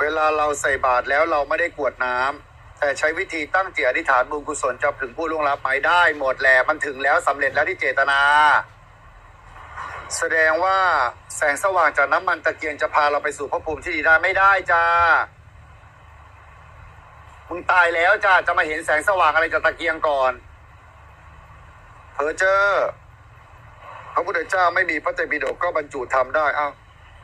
เวลาเราใส่บาตรแล้วเราไม่ได้กวดน้ำแต่ใช้วิธีตั้งจิตอธิษฐานบุญกุศลจะถึงผู้ล่วงลับไหมได้หมดแหละมันถึงแล้วสำเร็จแล้วที่เจตนา แสดงว่าแสงสว่างจากน้ำมันตะเกียงจะพาเราไปสู่ภพภูมิที่ดีได้ไม่ได้จ้ามึงตายแล้วจ้าจะมาเห็นแสงสว่างอะไรจากตะเกียงก่อนเพอเจอพระพุทธเจ้าไม่มีพระไตรปิฎกก็บรรจุธรรมได้ เอา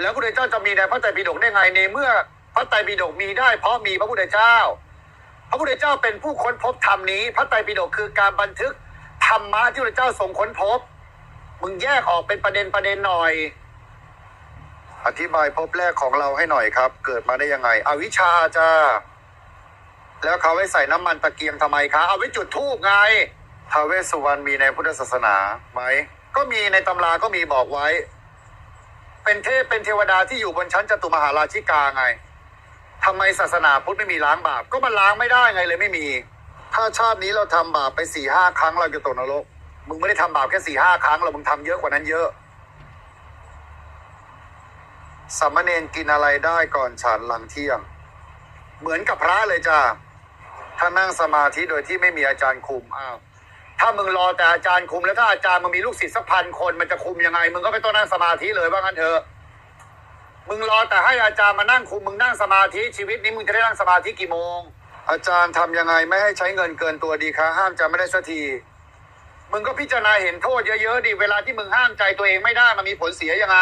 แล้วพระพุทธเจ้าจะมีในพระไตรปิฎกได้ไงในเมื่อ พระไตรปิฎกมีได้เพราะมีพระพุทธเจ้า พระพุทธเจ้าเป็นผู้ค้นพบธรรมนี้ พระไตรปิฎกคือการบันทึกธรรมะที่พระพุทธเจ้าทรงค้นพบ มึงแยกออกเป็นประเด็นประเด็นหน่อย อธิบายภพแรกของเราให้หน่อยครับ เกิดมาได้ยังไง อวิชชาจ้าแล้วเขาไว้ใส่น้ำมันตะเกียงทำไมคะ เอาไว้จุดธูปไงทาวเวสสุวรรณมีในพุทธศาสนาไหม ก็มีในตำราก็มีบอกไว้ เป็นเทพเป็นเทวดาที่อยู่บนชั้นจตุมหาราชิกาไง ทำไมศาสนาพุทธไม่มีล้างบาป ก็มันล้างไม่ได้ไงเลยไม่มี ถ้าชาตินี้เราทำบาปไปสี่ห้าครั้งเราจะตกนรก มึงไม่ได้ทำบาปแค่สี่ห้าครั้งหรอกมึงทำเยอะกว่านั้นเยอะสามเณรกินอะไรได้ก่อนฉันหลังเที่ยง เหมือนกับพระเลยจ้าถ้านั่งสมาธิโดยที่ไม่มีอาจารย์คุมอ้าวถ้ามึงรอแต่อาจารย์คุมแล้วถ้าอาจารย์มึงมีลูกศิษย์สักพันคนมันจะคุมยังไง มึงก็ไม่ต้องนั่งสมาธิเลยว่างั้นเถอะ มึงรอแต่ให้อาจารย์มานั่งคุมมึงนั่งสมาธิชีวิตนี้มึงจะได้นั่งสมาธิกี่โมง อาจารย์ทำยังไงไม่ให้ใช้เงินเกินตัวดีคะห้ามจะไม่ได้สักที มึงก็พิจารณาเห็นโทษเยอะๆดิเวลาที่มึงห้ามใจตัวเองไม่ได้มันมีผลเสียยังไง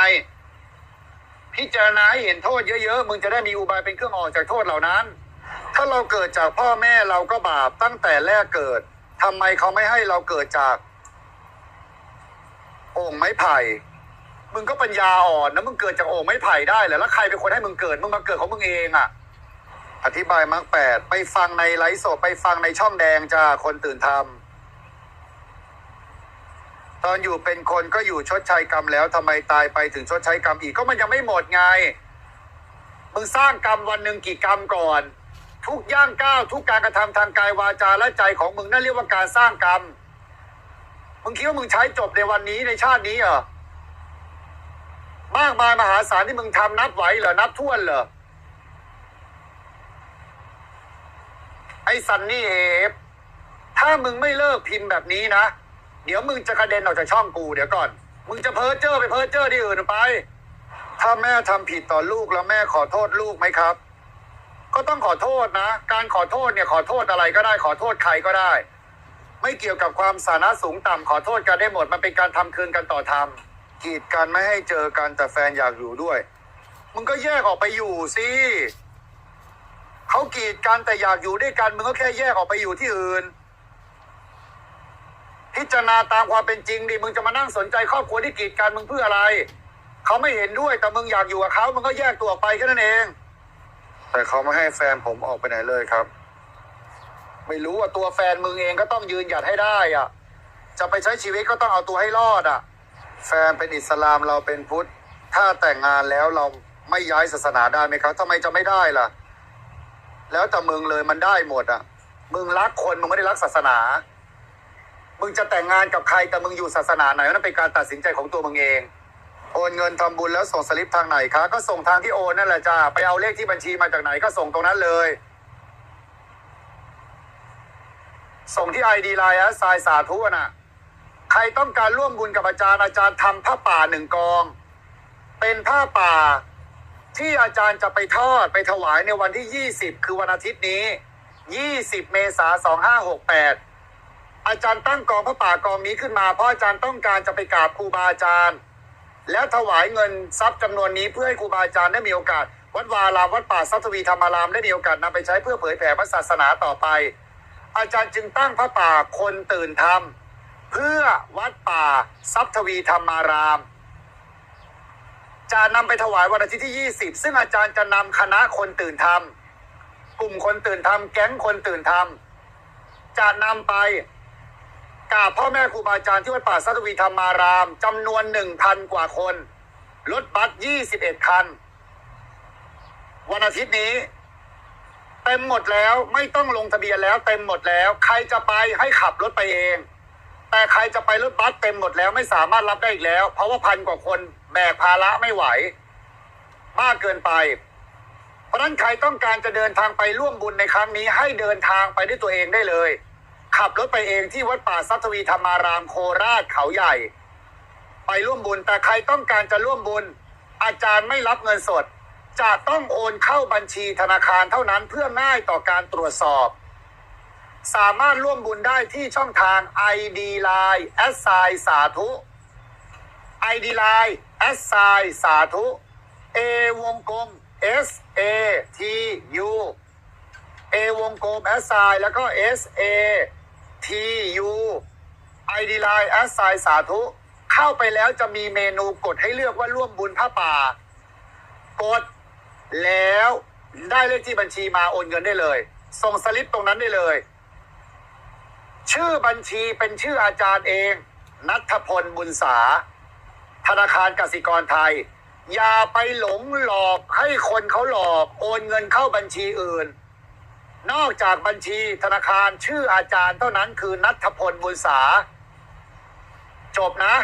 พิจารณาให้เห็นโทษเยอะๆมึงจะได้มีอุบายเป็นเครื่องออกจากโทษเหล่านั้น ถ้าเราเกิดจากพ่อแม่เราก็บาปตั้งแต่แรกเกิดทำไมเขาไม่ให้เราเกิดจากโอ่งไม้ไผ่ มึงก็ปัญญาอ่อนนะมึงเกิดจากโอ่งไม้ไผ่ได้เหรอแล้วใครเป็นคนให้มึงเกิดมึงมาเกิดของมึงเองอะอธิบายมรรคแปดไปฟังในไลฟ์สดไปฟังในช่องแดงจ้าคนตื่นทำตอนอยู่เป็นคนก็อยู่ชดใช้กรรมแล้วทำไมตายไปถึงชดใช้กรรมอีกก็มันยังไม่หมดไงมึงสร้างกรรมวันหนึ่งกี่กรรมก่อน ทุกย่างก้าวทุกการกระทำทางกายวาจาและใจของมึงนั่นเรียกว่าการสร้างกรรม มึงคิดว่ามึงใช้จบในวันนี้ในชาตินี้เหรอ มากมายมหาศาลที่มึงทำนับไหวเหรอ นับท้วนเหรอ ไอ้ซันนี่เฮฟถ้ามึงไม่เลิกพิมพ์แบบนี้นะ เดี๋ยวมึงจะกระเด็นออกจากช่องกูเดี๋ยวก่อน มึงจะเพ้อเจ้อไปเพ้อเจ้อที่อื่นไป ถ้าแม่ทำผิดต่อลูกแล้วแม่ขอโทษลูกไหมครับ ก็ต้องขอโทษนะ การขอโทษเนี่ยขอโทษอะไรก็ได้ขอโทษใครก็ได้ ไม่เกี่ยวกับความสานะสูงต่ำขอโทษกันได้หมด มันเป็นการทำคืนกันต่อทำ กีดกันไม่ให้เจอกันแต่แฟนอยากอยู่ด้วย มึงก็แยกออกไปอยู่สิเขากีดกันแต่อยากอยู่ด้วยกัน มึงก็แค่แยกออกไปอยู่ที่อื่น พิจารณาตามความเป็นจริงดิมึงจะมานั่งสนใจครอบครัวที่กีดกันมึงเพื่ออะไรเขาไม่เห็นด้วย แต่มึงอยากอยู่กับเขามึงก็แยกตัวออกไปแค่นั้นเอง แต่เขาไม่ให้แฟนผมออกไปไหนเลยครับ ไม่รู้ว่าตัวแฟนมึงเองก็ต้องยืนหยัดให้ได้อะ จะไปใช้ชีวิตก็ต้องเอาตัวให้รอดอะ แฟนเป็นอิสลามเราเป็นพุทธ ถ้าแต่งงานแล้วเราไม่ย้ายศาสนาได้ไหมครับทำไมจะไม่ได้ล่ะ แล้วแต่มึงเลยมันได้หมดอะ มึงรักคนมึงไม่ได้รักศาสนา มึงจะแต่งงานกับใครแต่มึงอยู่ศาสนาไหนนั่นเป็นการตัดสินใจของตัวมึงเอง โอนเงินทำบุญแล้วส่งสลิปทางไหนคะก็ส่งทางที่โอนนั่นแหละจ้าไปเอาเลขที่บัญชีมาจากไหนก็ส่งตรงนั้นเลยส่งที่ไอดีไลน์อะทรายสาธุอะน่ะ ใครต้องการร่วมบุญกับอาจารย์อาจารย์ทำผ้าป่าหนึ่งกอง เป็นผ้าป่าที่อาจารย์จะไปทอดไปถวายในวันที่ 20 คือวันอาทิตย์นี้ 20 เมษายน2568 อาจารย์ตั้งกองพระป่ากองนี้ขึ้นมา เพราะอาจารย์ต้องการจะไปกราบครูบาอาจารย์ แล้วถวายเงินทรัพย์จำนวนนี้เพื่อให้ครูบาอาจารย์ได้มีโอกาส วัดวาอารามวัดป่าทรัพย์วีธรรมารามได้มีโอกาสนำไปใช้เพื่อเผยแผ่พระศาสนาต่อไป อาจารย์จึงตั้งพระป่าคนตื่นธรรม เพื่อวัดป่าทรัพย์ทวีธรรมาราม จะนำไปถวายวันอาทิตย์ที่ 20 ซึ่งอาจารย์จะนำคณะคนตื่นธรรม กลุ่มคนตื่นธรรม แก๊งคนตื่นธรรม จะนำไปกราบพ่อแม่ครูบาอาจารย์ที่วัดป่าสัตวีธรรมารามจำนวน 1,000 กว่าคน รถบัส 21 คัน วันอาทิตย์นี้เต็มหมดแล้วไม่ต้องลงทะเบียนแล้วเต็มหมดแล้ว ใครจะไปให้ขับรถไปเอง แต่ใครจะไปรถบัสเต็มหมดแล้วไม่สามารถรับได้อีกแล้ว เพราะว่าพันกว่าคนแบกภาระไม่ไหว มากเกินไป เพราะฉะนั้นใครต้องการจะเดินทางไปร่วมบุญในครั้งนี้ ให้เดินทางไปด้วยตัวเองได้เลย ขับรถไปเองที่วัดป่าสัตวีธรรมารามโคราชเขาใหญ่ ไปร่วมบุญแต่ใครต้องการจะร่วมบุญ อาจารย์ไม่รับเงินสด จะต้องโอนเข้าบัญชีธนาคารเท่านั้นเพื่อง่ายต่อการตรวจสอบ สามารถร่วมบุญได้ที่ช่องทาง ID Line แอสไซสาธุ ID Line แอสไซสาธุ A วงกลม S A T U A วงกลม S I แล้วก็ S A T U ID Line S I สาธุ เข้าไปแล้วจะมีเมนูกดให้เลือกว่าร่วมบุญผ้าป่า กดแล้วได้เลขที่บัญชีมาโอนเงินได้เลย ส่งสลิปตรงนั้นได้เลย ชื่อบัญชีเป็นชื่ออาจารย์เอง นัทพลบุญสา ธนาคารกสิกรไทย อย่าไปหลงหลอกให้คนเขาหลอกโอนเงินเข้าบัญชีอื่น นอกจากบัญชีธนาคารชื่ออาจารย์เท่านั้นคือนัทพลบุญสา จบนะ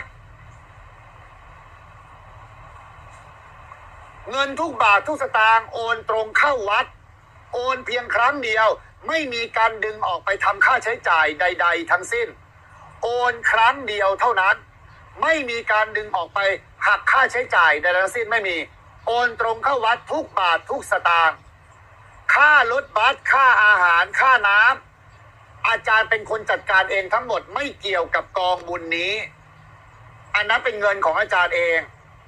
เงินทุกบาททุกสตางค์โอนตรงเข้าวัด โอนเพียงครั้งเดียว ไม่มีการดึงออกไปทำค่าใช้จ่ายใด ๆ ทั้งสิ้น โอนครั้งเดียวเท่านั้น ไม่มีการดึงออกไปหักค่าใช้จ่ายใดๆทั้งสิ้นไม่มี โอนตรงเข้าวัดทุกบาททุกสตางค์ค่ารถบัสค่าอาหารค่าน้ำอาจารย์เป็นคนจัดการเองทั้งหมดไม่เกี่ยวกับกองบุญนี้ อันนั้นเป็นเงินของอาจารย์เอง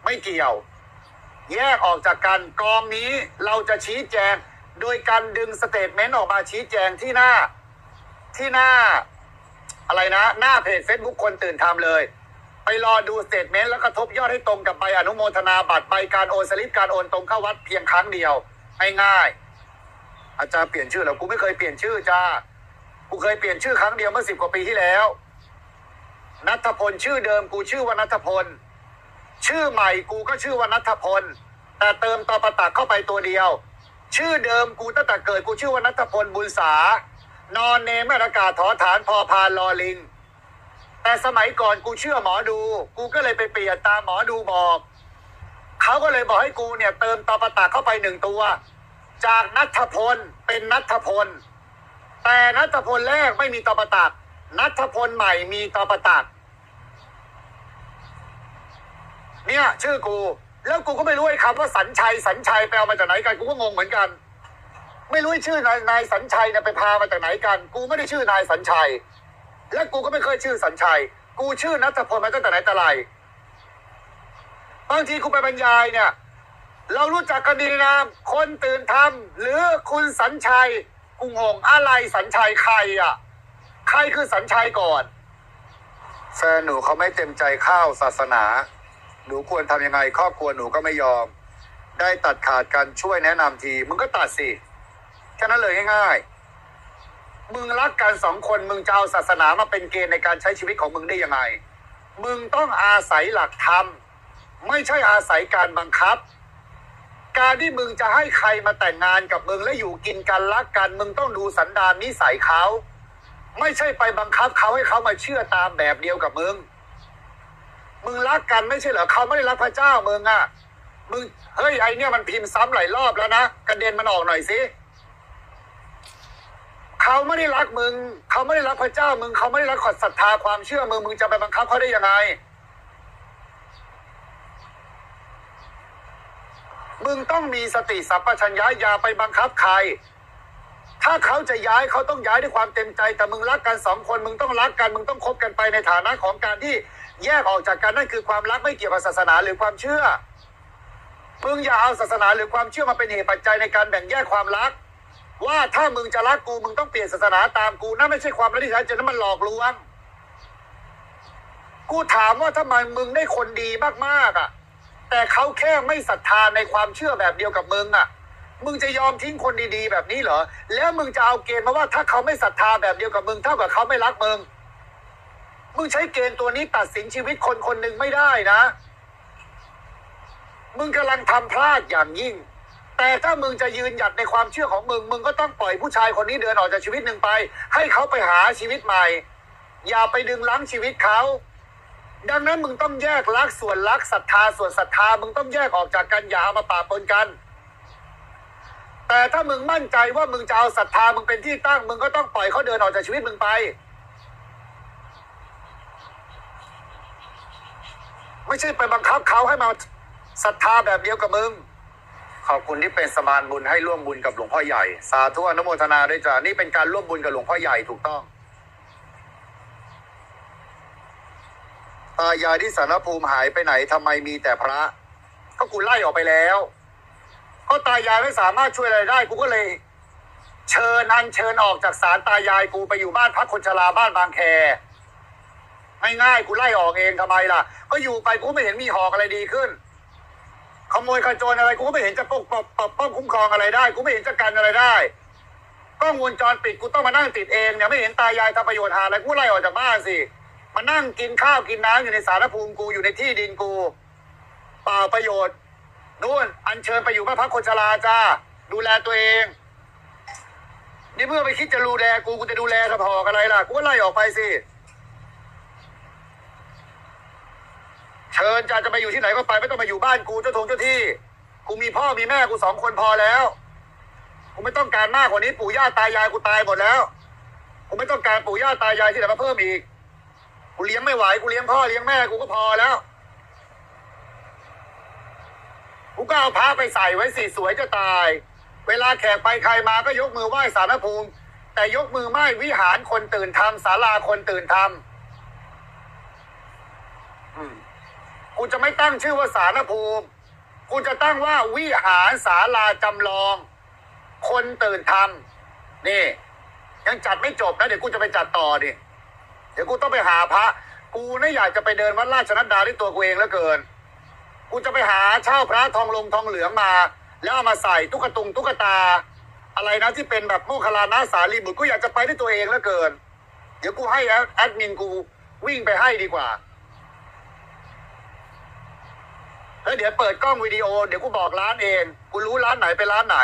ไม่เกี่ยว แยกออกจากกันกองนี้เราจะชี้แจง โดยการดึงสเตทเมนต์ออกมาชี้แจงที่หน้าที่หน้า อะไรนะ หน้าเพจ Facebook คนตื่นทำเลย ไปรอดูสเตทเมนต์แล้วก็ทบยอดให้ตรงกับใบอนุโมทนาบัตรใบการโอนสลิปการโอนตรงเข้าวัดเพียงครั้งเดียวง่ายๆอาจารย์เปลี่ยนชื่อแล้วกูไม่เคยเปลี่ยนชื่อจ้ากูเคยเปลี่ยนชื่อครั้งเดียวเมื่อสิบกว่าปีที่แล้วนัทพลชื่อเดิมกูชื่อว่านัทพล ชื่อใหม่กูก็ชื่อว่านัทพล แต่เติมตอประตักเข้าไปตัวเดียว ชื่อเดิมกูตั้งแต่เกิดกูชื่อว่านัทพลบุญสานอนเนมอากาศถอฐานพอพานลอลิง แต่สมัยก่อนกูเชื่อหมอดู กูก็เลยไปเปลี่ยนตามหมอดูบอกเขาก็เลยบอกให้กูเนี่ย เติมตอประตักเข้าไปหนึ่งตัว จากนัทพลเป็นนัทพล แต่นัทพลแรกไม่มีตอประตักนัทพลใหม่มีตอประตักเนี่ย ชื่อกู แล้วกูก็ไม่รู้ไอ้คำว่าสัญชัยสัญชัยไปเอามาจากไหนกันกูก็งงเหมือนกัน ไม่รู้ชื่อนายนายสัญชัยเนี่ยไปพามาจากไหนกัน กูไม่ได้ชื่อนายสัญชัย และกูก็ไม่เคยชื่อสัญชัย กูชื่อนัทพลมาตั้งแต่ไหนแต่ไรบางทีกูไปบรรยายเนี่ย เรารู้จักกันดีนะคนตื่นทำหรือคุณสัญชัยกูงงอะไรสัญชัยใครอะ ใครคือสัญชัยก่อนแฟนหนูเขาไม่เต็มใจเข้าศาสนา นูควรทำยังไง ครอบครัวหนูก็ไม่ยอม ได้ตัดขาดกันช่วยแนะนำที มึงก็ตัดสิแค่นั้นเลยง่ายๆมึงรักกันสองคนมึงจะเอาศาสนามาเป็นเกณฑ์ในการใช้ชีวิตของมึงได้ยังไง มึงต้องอาศัยหลักธรรมไม่ใช่อาศัยการบังคับ การที่มึงจะให้ใครมาแต่งงานกับมึงและอยู่กินกันรักกัน มึงต้องดูสันดานนิสัยเขา ไม่ใช่ไปบังคับเขาให้เขามาเชื่อตามแบบเดียวกับมึง มึงรักกันไม่ใช่เหรอเขาไม่ได้รักพระเจ้ามึงอะมึงเฮ้ยไอเนี่ยมันพิมพ์ซ้ำหลายรอบแล้วนะกระเด็นมันออกหน่อยสิเขาไม่ได้รักมึงเขาไม่ได้รักพระเจ้ามึงเขาไม่ได้รักขอศรัทธาความเชื่อมึงมึงจะไปบังคับเขาได้ยังไง มึงต้องมีสติสัพพัญญะอย่าไปบังคับใคร ถ้าเขาจะย้ายเขาต้องย้ายด้วยความเต็มใจ แต่มึงรักกันสองคน มึงต้องรักกัน มึงต้องคบกันไปในฐานะของการที่ แยกออกจากกันนั่นคือความรักไม่เกี่ยวกับศาสนาหรือความเชื่อมึงอย่าเอาศาสนาหรือความเชื่อมาเป็นเหตุปัจจัยในการแบ่งแยกความรัก ว่าถ้ามึงจะรักกูมึงต้องเปลี่ยนศาสนาตามกูนั่นไม่ใช่ความรักที่แท้จริงนั่นมันหลอกลวงกูถามว่าทำไมมึงได้คนดีมากๆอะ แต่เขาแค่ไม่ศรัทธาในความเชื่อแบบเดียวกับมึงอะ มึงจะยอมทิ้งคนดีๆแบบนี้เหรอ แล้วมึงจะเอาเกณฑ์มาว่าถ้าเขาไม่ศรัทธาแบบเดียวกับมึงเท่ากับเขาไม่รักมึง มึงใช้เกณฑ์ตัวนี้ตัดสินชีวิตคนคนหนึ่งไม่ได้นะ มึงกำลังทำพลาดอย่างยิ่ง แต่ถ้ามึงจะยืนหยัดในความเชื่อของมึง มึงก็ต้องปล่อยผู้ชายคนนี้เดินออกจากชีวิตหนึ่งไป ให้เขาไปหาชีวิตใหม่ อย่าไปดึงล้างชีวิตเขา ดังนั้นมึงต้องแยกรักส่วนรักศรัทธาส่วนศรัทธา มึงต้องแยกออกจากกันอย่าเอามาปะปนกันแต่ถ้ามึงมั่นใจว่ามึงจะเอาศรัทธามึงเป็นที่ตั้ง มึงก็ต้องปล่อยเขาเดินออกจากชีวิตมึงไป ไม่ใช่ไปบังคับเขาให้มาศรัทธาแบบเดียวกับมึง ขอบคุณที่เป็นสมานบุญให้ร่วมบุญกับหลวงพ่อใหญ่ สาธุอนุโมทนาด้วยจ้ะนี่เป็นการร่วมบุญกับหลวงพ่อใหญ่ถูกต้องตายายที่สารภูมิหายไปไหนทำไมมีแต่พระ ก็กูไล่ออกไปแล้วก็ตายายไม่สามารถช่วยอะไรได้กูก็เลย เชิญอันเชิญออกจากศาลตายายกูไปอยู่บ้านพักคนชราบ้านบางแค ง่ายๆกูไล่ออกเองทำไมล่ะ ก็อยู่ไปกูไม่เห็นมีหอกอะไรดีขึ้น ขโมยขโจรอะไรกูก็ไม่เห็นจะปกปกปกป้องคุ้มครองอะไรได้ กูไม่เห็นจะกันอะไรได้กล้องวงจรปิดกูต้องมานั่งติดเองเนี่ยไม่เห็นตายายทำประโยชน์หาอะไรกูไล่ออกจากบ้านสิมานั่งกินข้าวกินน้ำอยู่ในสารภูมิกูอยู่ในที่ดินกูเปล่าประโยชน์นู่นอัญเชิญไปอยู่บ้านพักคนชราจ้าดูแลตัวเองนี่เมื่อไปคิดจะดูแลกูกูจะดูแลทพอกอะไรล่ะกูก็ไล่ออกไปสิ ชิญจ้าจะไปอยู่ที่ไหนก็ไปไม่ต้องมาอยู่บ้านกูเจ้าทงเจ้าที่ กูมีพ่อมีแม่กูสองคนพอแล้ว กูไม่ต้องการมากกว่านี้ปู่ย่าตายายกูตายหมดแล้ว กูไม่ต้องการปู่ย่าตายายที่ไหนมาเพิ่มอีก กูเลี้ยงไม่ไหวกูเลี้ยงพ่อเลี้ยงแม่กูก็พอแล้ว กูก็เอาพระไปใส่ไว้สิสวยจะตาย เวลาแขกไปใครมาก็ยกมือไหว้สารภูมิ แต่ยกมือไหว้วิหารคนตื่นทำศาลาคนตื่นทำอืม กูจะไม่ตั้งชื่อว่าสารภูมิ กูจะตั้งว่าวิหารศาลาจำลอง คนตื่นทำนี่ ยังจัดไม่จบนะ เดี๋ยวกูจะไปจัดต่อดิเดี๋ยวกูต้องไปหาพระ กูเนี่อยากจะไปเดินวัดราชนัดดาด้วยตัวกูเองแล้วเกิน กูจะไปหาเช่าพระทองลงทองเหลืองมา แล้วเอามาใส่ตุ๊กตุงตุ๊กตา อะไรนะที่เป็นแบบโมคคลานาสาลีบุตรกูอยากจะไปด้วยตัวเองแล้วเกิน เดี๋ยวกูให้แอดมินกูวิ่งไปให้ดีกว่า แล้วเดี๋ยวเปิดกล้องวิดีโอเดี๋ยวกูบอกร้านเองกูรู้ร้านไหนไปร้านไหน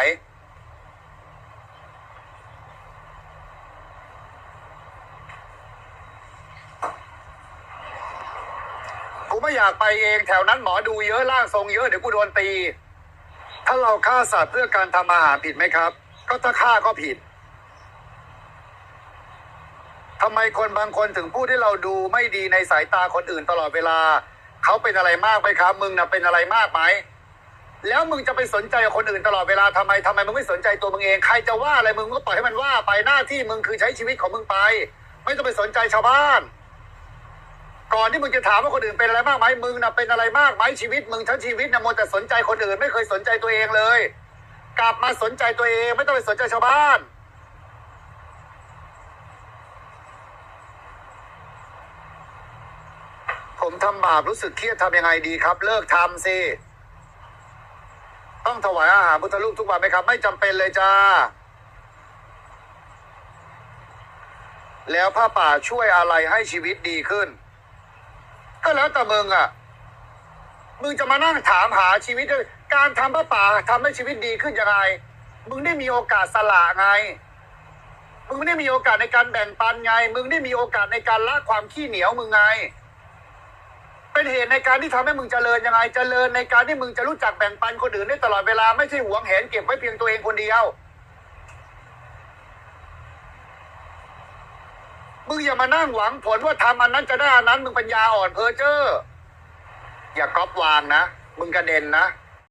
กูไม่อยากไปเองแถวนั้นหมอดูเยอะร่างทรงเยอะเดี๋ยวกูโดนตี ถ้าเราฆ่าสัตว์เพื่อการทำอาหารผิดไหมครับ ก็ถ้าฆ่าก็ผิดทำไมคนบางคนถึงพูดให้เราดูไม่ดีในสายตาคนอื่นตลอดเวลา เขาเป็นอะไรมากไหมครับ มึงนะเป็นอะไรมากไหมแล้วมึงจะไปสนใจคนอื่นตลอดเวลาทำไมทำไมมึงไม่สนใจตัวมึงเองใครจะว่าอะไรมึงก็ปล่อยให้มันว่าไปหน้าที่มึงคือใช้ชีวิตของมึงไป ไม่ต้องไปสนใจชาวบ้าน ก่อนที่มึงจะถามว่าคนอื่นเป็นอะไรมากไหมมึงนะเป็นอะไรมากไหมชีวิต มึงทั้งชีวิตนะมัวแต่สนใจคนอื่น ไม่เคยสนใจตัวเองเลย กลับมาสนใจตัวเอง ไม่ต้องไปสนใจชาวบ้าน ผมทำบาปรู้สึกเครียดทำยังไงดีครับ เลิกทำสิต้องถวายอาหารพุทธรูปทุกวันไหมครับ ไม่จำเป็นเลยจ้า แล้วผ้าป่าช่วยอะไรให้ชีวิตดีขึ้น ก็แล้วแต่มึงอะ มึงจะมานั่งถามหาชีวิตการทำผ้าป่าทำให้ชีวิตดีขึ้นยังไง มึงได้มีโอกาสสละไงมึงไม่ได้มีโอกาสในการแบ่งปันไง มึงได้มีโอกาสในการละความขี้เหนียวมึงไง เป็นเหตุในการที่ทำให้มึงเจริญยังไงเจริญในการที่มึงจะรู้จักแบ่งปันคนอื่นได้ตลอดเวลาไม่ใช่หวงแหนเก็บไว้เพียงตัวเองคนเดียวมึงอย่ามานั่งหวังผลว่าทำอันนั้นจะได้อันนั้นมึงปัญญาอ่อนเพอเจอร์อย่าก๊อปวางนะ มึงกระเด็นนะ